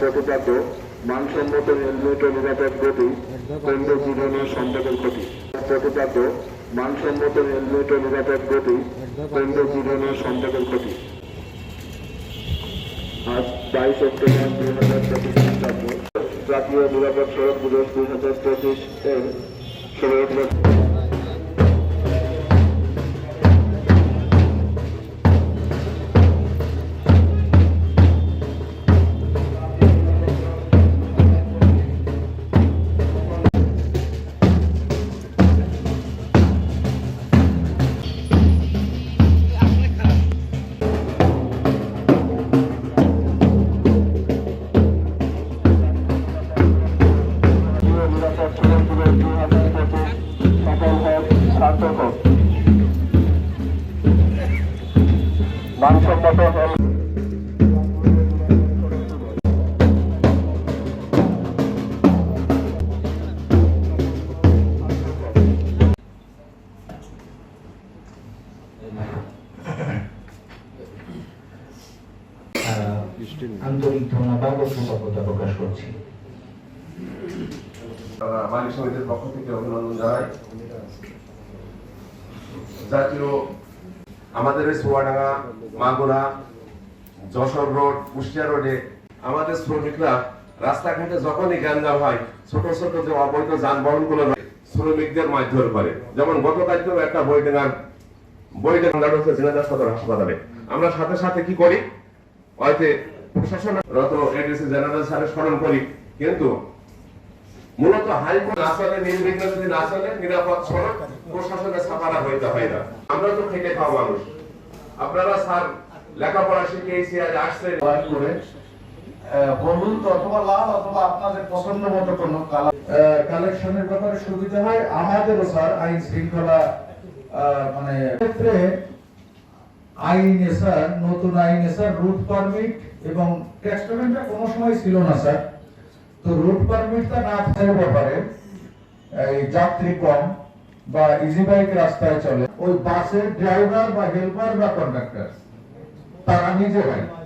প্রতিপাদ্য মানসম্মত ও নিরাপদ গতি, কেন্দ্র জীবন ও সম্পদের ক্ষতি। প্রতিপাদ্য মানসম্মত ও নিরাপদ গতি, কেন্দ্র জীবন ও সম্পদের ক্ষতি। আজ বাইশ অক্টোবর দুই হাজার পঁচিশ খ্রিস্টাব্দ জাতীয় নিরাপদ সড়ক দিবস দুই হাজার পঁচিশ এর ষোলো মানসম্মত হেলমেট আন্তরিক ধন্যবাদ ও কৃতজ্ঞতা প্রকাশ করছি। সমিতির পক্ষ থেকে অভিনন্দন জানাই। জাতীয় আমাদের এই সোয়াডাঙ্গা, মাগুরা, যশোর রোড, কুষ্টিয়া রোডে আমাদের শ্রমিকরা রাস্তাঘাটে যখনই হয়, ছোট ছোট যে অবৈধ শ্রমিকদের মারধর করে। যেমন গতকালকেও একটা বইডাঙ্গার বইডাঙ্গার হচ্ছে ঝিনাইদহ সদর হাসপাতালে। আমরা সাথে সাথে কি করি? হয়তো প্রশাসন রত এডিসি জেনারেল স্যারের স্মরণ করি। কিন্তু মূলত হাইকোর্ট না চলে নির্বিঘ্ন যদি না চলে নিরাপদ সড়ক প্রশাসনের ছাপারা হইতে হয় না। আমরা তো খেটে খাওয়া মানুষ। আপনারা স্যার লেখাপড়া শিখে এসে আজ আসছে কালার করে আহ, হলুদ অথবা লাল অথবা আপনাদের পছন্দ মতো কোনো কালেকশনের ব্যাপারে সুবিধা হয়? আমাদেরও স্যার আইন শৃঙ্খলা মানে ক্ষেত্রে আইনে স্যার নতুন আইনে স্যার রুট পারমিট এবং ট্যাক্স পেমেন্টটা কোনো সময় ছিল না স্যার। তো রুট পারমিটটা না থাকার ব্যাপারে, এই যাত্রী কম বা ইজি বাইক রাস্তায় চলে। ওই বাসের ড্রাইভার বা হেল্পার বা কন্ডাক্টর তারা নিজেরাই